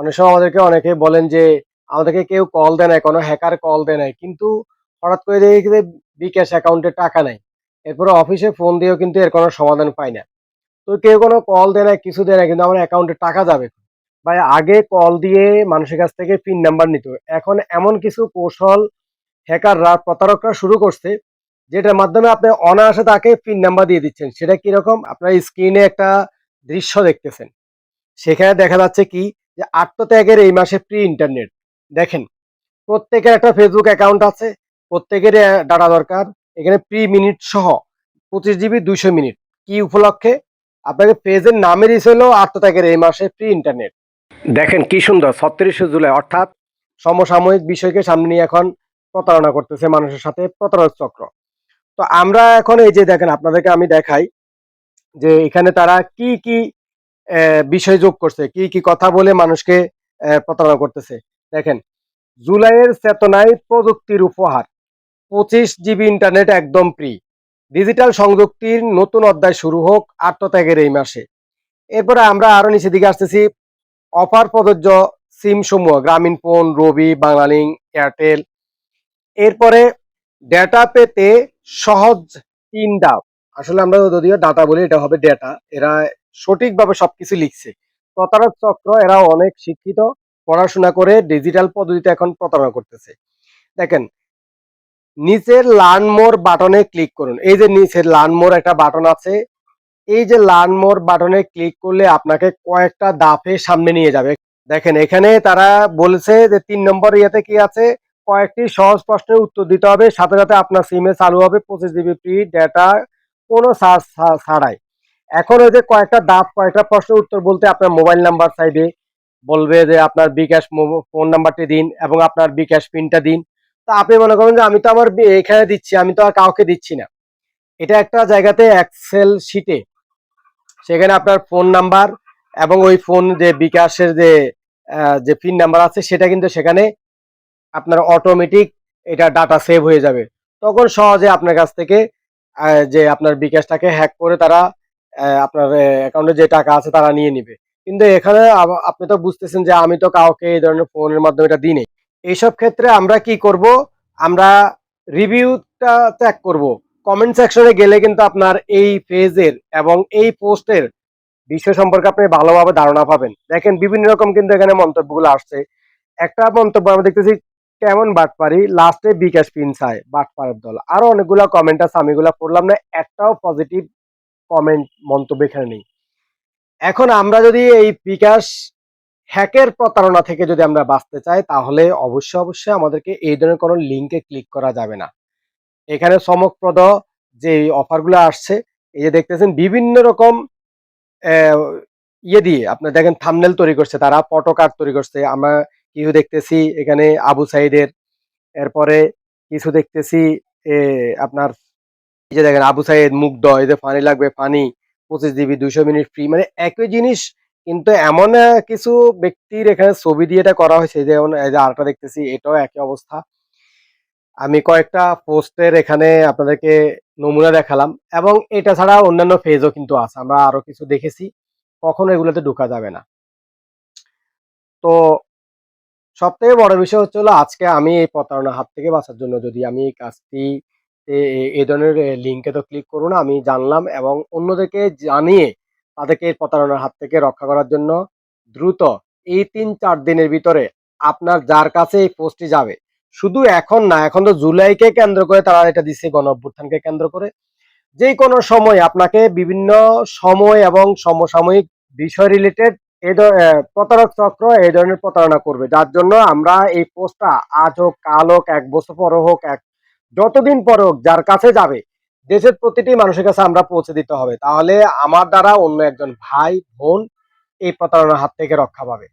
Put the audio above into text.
অনেক সময় আমাদেরকে অনেকে বলেন যে, আমাদেরকে কেউ কল দেয় না কোনো হ্যাকার কল দেয় নাই, কিন্তু হঠাৎ করে দেখি বিকাশ অ্যাকাউন্টে টাকা নাই। এরপরে অফিসে ফোন দিয়েও কিন্তু এর কোনো সমাধান পাই না। তো কেউ কোনো কল দেয় না কিছু দেয় না কিন্তু আমার অ্যাকাউন্টে টাকা যাবে। ভাই, আগে কল দিয়ে মানুষের কাছ থেকে পিন নাম্বার নিত। এখন এমন কিছু কৌশল হ্যাকাররা প্রতারকরা শুরু করছে, যেটার মাধ্যমে আপনি অনায়াসে তাকে পিন নাম্বার দিয়ে দিচ্ছেন। সেটা কীরকম? আপনার স্ক্রিনে একটা দৃশ্য দেখতেছেন। সেখানে দেখা যাচ্ছে কি যে আত্মত্যাগের এই মাসে ফ্রি ইন্টারনেট দেখেন, প্রত্যেকের একটা ফেসবুক অ্যাকাউন্ট আছে, প্রত্যেকের ডাটা দরকার। এখানে প্রি মিনিট সহ পঁচিশ জিবি দুইশো মিনিট কি উপলক্ষে? আপনাকে পেজের নামে দিয়েছিল আত্মত্যাগের এই মাসে ফ্রি ইন্টারনেট দেখেন কি সুন্দর, ছত্রিশে জুলাই, অর্থাৎ সমসাময়িক বিষয়কে সামনে নিয়ে এখন প্রতারণা করতেছে মানুষের সাথে প্রতারক চক্র। তো আমরা এখন এই যে দেখেন, আপনাদেরকে আমি দেখাই যে এখানে তারা কি কি বিষয় যোগ করছে, কি কি কথা বলে মানুষকে প্রতারণা করতেছে। দেখেন, জুলাইয়ের চেতনায় প্রযুক্তির উপহার, পঁচিশ জিবি ইন্টারনেট একদম ফ্রি ডিজিটাল সংযুক্তির নতুন অধ্যায় শুরু হোক, আত্মত্যাগের এই মাসে। এরপরে আমরা আরও নিচের দিকে আসতেছি, অফার প্রযোজ্য সিম সমূহ গ্রামীণ ফোন, রবি বাংলালিং এয়ারটেল। এরপরে ডেটা পেতে সহজ তিন ডাব আসলে আমরা যদিও ডাটা বলি, এটা হবে ডেটা এরা সঠিকভাবে সবকিছু লিখছে। প্রতারক চক্র এরা অনেক শিক্ষিত, পড়াশোনা করে ডিজিটাল পদ্ধতিতে এখন প্রতারণা করতেছে। দেখেন, নিচের লার্ন মোর বাটনে ক্লিক করুন। এই যে নিচের লার্ন মোর একটা বাটন আছে, এই যে লার্ন মোর বাটনে ক্লিক করলে আপনাকে কয়েকটা দাপে সামনে নিয়ে যাবে। দেখেন, এখানে তারা বলছে যে তিন নম্বর ইয়েতে কি আছে? কয়েকটি সহজ প্রশ্নের উত্তর দিতে হবে, সাথে সাথে আপনার সিমে চালু হবে পঁচিশ জিবি ফ্রি ডেটা কোনো ছাড়াই। এখন ওই যে কয়েকটা দাপ কয়েকটা প্রশ্নের উত্তর বলতে আপনার মোবাইল নাম্বার চাইবে, বলবে যে আপনার বিকাশ ফোন নাম্বারটি দিন এবং আপনার বিকাশ পিনটা দিন। তা আপনি মনে করেন যে আমি তো আমার এখানে দিচ্ছি, আমি তো আর কাউকে দিচ্ছি না। এটা একটা জায়গাতে এক্সেল শিটে সেখানে আপনার ফোন নাম্বার এবং ওই ফোন যে বিকাশের যে যে পিন নাম্বার আছে, সেটা কিন্তু সেখানে আপনার অটোমেটিক এটা ডাটা সেভ হয়ে যাবে। তখন সহজে আপনার কাছ থেকে যে আপনার বিকাশটাকে হ্যাক করে তারা আপনার অ্যাকাউন্টে যে টাকা আছে তারা নিয়ে নিবে। কিন্তু এখানে আপনি তো বুঝতেছেন যে আমি তো কাউকে এই ধরনের ফোনের মাধ্যমে এটা দিই এইসব ক্ষেত্রে আমরা কি করব? আমরা রিভিউটা ত্যাগ করব। কমেন্ট সেকশনে গেলে কিন্তু আপনার এই পেজের এবং এই পোস্টের বিষয় সম্পর্কে আপনি ভালোভাবে ধারণা পাবেন। দেখেন, বিভিন্ন রকম কিন্তু এখানে মন্তব্যগুলো আসছে। একটা মন্তব্য আমরা দেখতেছি, কেমন বাটপারি? লাস্টে বিকাশ পিন চায় বাটপারের দল। আরও অনেকগুলো কমেন্ট আছে, আমি এগুলা পড়লাম না। একটাও পজিটিভ কমেন্ট মন্তব্য এখানে নেই। এখন আমরা যদি এই বিকাশ হ্যাকের প্রতারণা থেকে যদি আমরা বাঁচতে চাই, তাহলে অবশ্যই অবশ্যই আমাদেরকে এই ধরনের কোনো লিঙ্কে ক্লিক করা যাবে না। এখানে চমকপ্রদ যে অফারগুলো আসছে, এই যে দেখতেছেন বিভিন্ন রকম ইয়ে দিয়ে আপনার দেখেন থামনেল তৈরি করছে, তারা পটকার্ড তৈরি করছে। আমরা কিছু দেখতেছি এখানে আবু সাইদের, এরপরে কিছু দেখতেছি আপনার এই যে দেখেন আবু সাইদ, মুগ্ধ, এই যে ফানি লাগবে ফানি পঁচিশ জিবি দুইশো মিনিট ফ্রি মানে একই জিনিস, কিন্তু এমন কিছু ব্যক্তির এখানে ছবি দিয়ে এটা করা হয়েছে যেমন, এই যে আরেকটা দেখতেছি, এটাও একই অবস্থা। আমি কয়েকটা পোস্টের এখানে আপনাদেরকে নমুনা দেখালাম, এবং এটা ছাড়া অন্যান্য ফেজও কিন্তু আছে, আমরা আরও কিছু দেখেছি, কখনো এগুলোতে ঢোকা যাবে না। তো সব থেকে বড় বিষয় হচ্ছে হলো, আজকে আমি এই প্রতারণার হাত থেকে বাঁচার জন্য যদি আমি এই কাজটি এই ধরনের লিঙ্কে তো ক্লিক করুন আমি জানলাম এবং অন্যদেরকে জানিয়ে তাদেরকে এই প্রতারণার হাত থেকে রক্ষা করার জন্য দ্রুত এই তিন চার দিনের ভিতরে আপনার যার কাছে এই পোস্টটি যাবে। শুধু এখন না, এখন তো জুলাইকে কেন্দ্র করে তারা এটা দিচ্ছে, গণ অভ্যুত্থানকে কেন্দ্র করে। যে কোনো সময় আপনাকে বিভিন্ন সময় এবং সমসাময়িক বিষয় রিলেটেড এই প্রতারক চক্র এই ধরনের প্রতারণা করবে। যার জন্য আমরা এই পোস্টটা আজ হোক, কাল হোক, এক বছর পরে হোক, এক যতদিন পর হোক যার কাছে যাবে, দেশের প্রতিটি মানুষের কাছে আমরা পৌঁছে দিতে হবে। তাহলে আমার দ্বারা অন্য একজন ভাই, বোন এই প্রতারণার হাত থেকে রক্ষা পাবে।